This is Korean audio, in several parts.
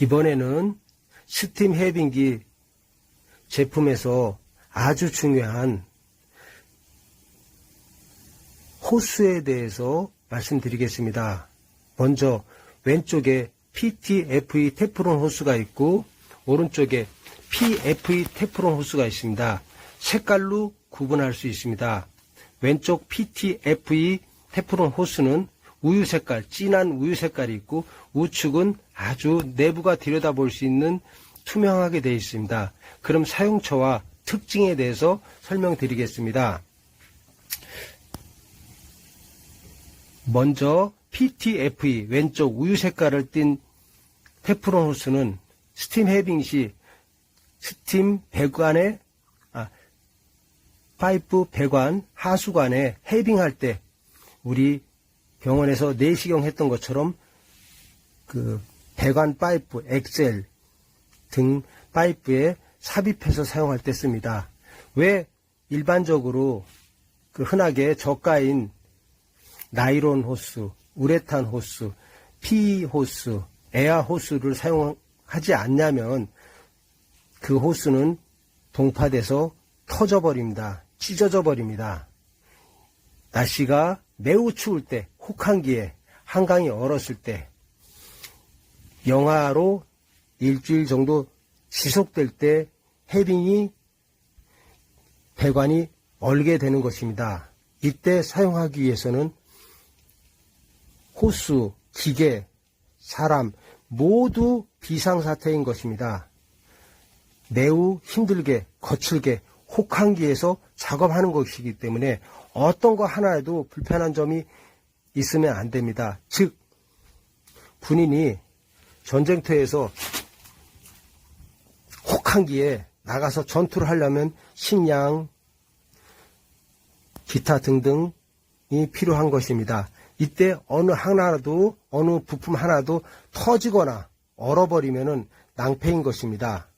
이번에는 스팀 해빙기 제품에서 아주 중요한 호수에 대해서 말씀드리겠습니다. 먼저 왼쪽에 PTFE 테프론 호수가 있고 오른쪽에 PFE 테프론 호수가 있습니다. 색깔로 구분할 수 있습니다. 왼쪽 PTFE 테프론 호수는 우유 색깔, 진한 우유 색깔이 있고 우측은 아주 내부가 들여다볼 수 있는 투명하게 되어 있습니다. 그럼 사용처와 특징에 대해서 설명드리겠습니다. 먼저 PTFE 왼쪽 우유 색깔을 띤 테프론 호스는 스팀 해빙 시 스팀 배관에 아, 파이프 배관 하수관에 해빙할 때 우리 병원에서 내시경 했던 것처럼 그 배관 파이프 엑셀 등 파이프에 삽입해서 사용할 때 씁니다. 왜 일반적으로 그 흔하게 저가인 나이론 호스, 우레탄 호스, PE 호스, 에아 호스를 사용하지 않냐면 그 호스는 동파돼서 터져버립니다. 찢어져 버립니다. 날씨가 매우 추울 때, 혹한기에, 한강이 얼었을 때, 영하로 일주일 정도 지속될 때 해빙이 배관이 얼게 되는 것입니다. 이때 사용하기 위해서는 호수, 기계, 사람 모두 비상사태인 것입니다. 매우 힘들게, 거칠게, 혹한기에서 작업하는 것이기 때문에 어떤 거 하나에도 불편한 점이 있으면 안 됩니다. 즉, 군인이 전쟁터에서 혹한기에 나가서 전투를 하려면 식량, 기타 등등이 필요한 것입니다. 이때 어느 하나도 어느 부품 하나도 터지거나 얼어버리면은 낭패인 것입니다.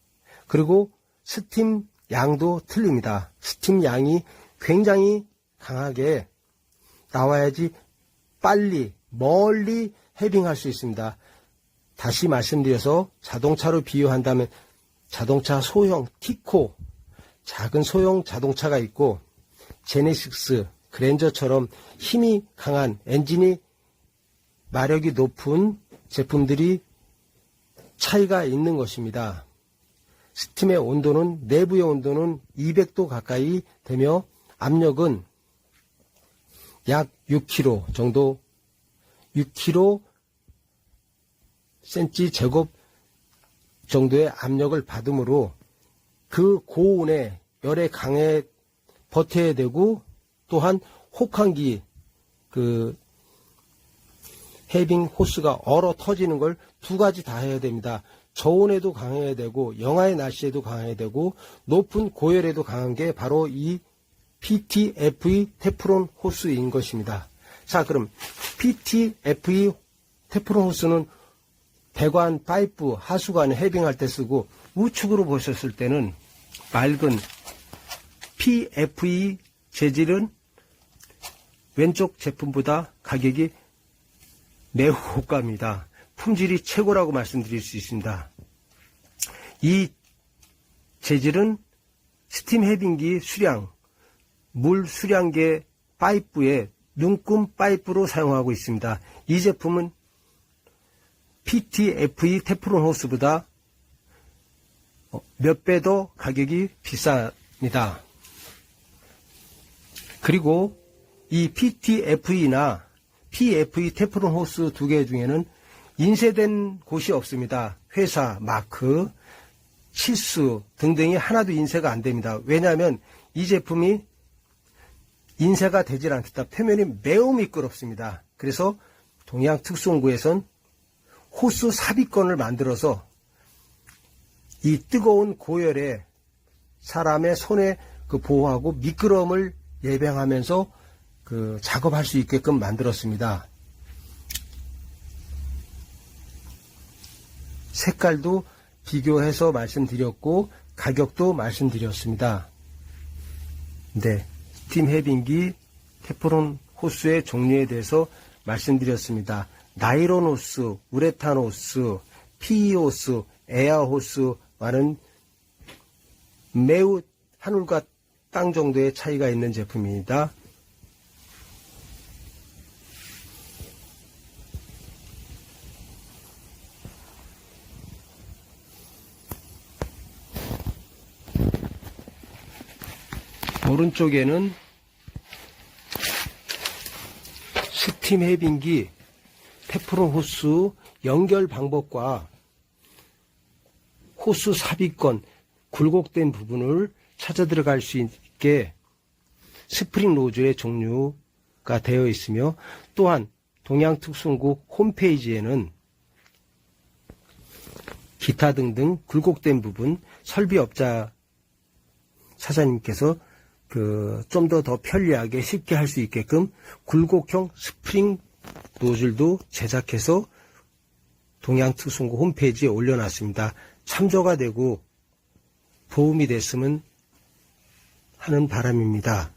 그리고 스팀 양도 틀립니다. 스팀 양이 굉장히 강하게 나와야지 빨리 멀리 해빙할 수 있습니다. 다시 말씀드려서 자동차로 비유한다면 자동차 소형 티코 작은 소형 자동차가 있고 제네식스 그랜저처럼 힘이 강한 엔진이 마력이 높은 제품들이 차이가 있는 것입니다. 스팀의 온도는 내부의 온도는 200도 가까이 되며 압력은 약 6kg 정도 6kg 센치 제곱 정도의 압력을 받으므로 그 고온에 열에 강해 버텨야 되고 또한 혹한기 그 해빙 호스가 얼어 터지는 걸 두 가지 다 해야 됩니다. 저온에도 강해야 되고 영하의 날씨에도 강해야 되고 높은 고열에도 강한 게 바로 이 PTFE 테프론 호스인 것입니다. 자 그럼 PTFE 테프론 호스는 배관 파이프 하수관을 해빙할 때 쓰고 우측으로 보셨을 때는 맑은 PFE 재질은 왼쪽 제품보다 가격이 매우 고가입니다. 품질이 최고라고 말씀드릴 수 있습니다. 이 재질은 스팀 해빙기 수량, 물 수량계 파이프에 눈금 파이프로 사용하고 있습니다. 이 제품은 PTFE 테프론 호스보다 몇 배 더 가격이 비쌉니다. 그리고 이 PTFE나 PFE 테프론 호스 두 개 중에는 인쇄된 곳이 없습니다. 회사, 마크, 치수 등등이 하나도 인쇄가 안 됩니다. 왜냐하면 이 제품이 인쇄가 되질 않겠다. 표면이 매우 미끄럽습니다. 그래서 동양 특수본부에선 호수 삽입건을 만들어서 이 뜨거운 고열에 사람의 손에 그 보호하고 미끄럼을 예방하면서 그 작업할 수 있게끔 만들었습니다. 색깔도 비교해서 말씀드렸고 가격도 말씀드렸습니다. 네, 스팀 해빙기 테프론 호스의 종류에 대해서 말씀드렸습니다. 나이론 호스, 우레탄 호스, PE 호스, 에어 호스와는 매우 하늘과 땅 정도의 차이가 있는 제품입니다. 오른쪽에는 스팀 해빙기 테프론 호스 연결 방법과 호스 삽입권 굴곡된 부분을 찾아 들어갈 수 있게 스프링 노즐의 종류가 되어 있으며 또한 동양특수국 홈페이지에는 기타 등등 굴곡된 부분 설비업자 사장님께서 그 좀 더 더 편리하게 쉽게 할 수 있게끔 굴곡형 스프링 노즐도 제작해서 동양특수국 홈페이지에 올려놨습니다. 참조가 되고 도움이 됐으면 하는 바람입니다.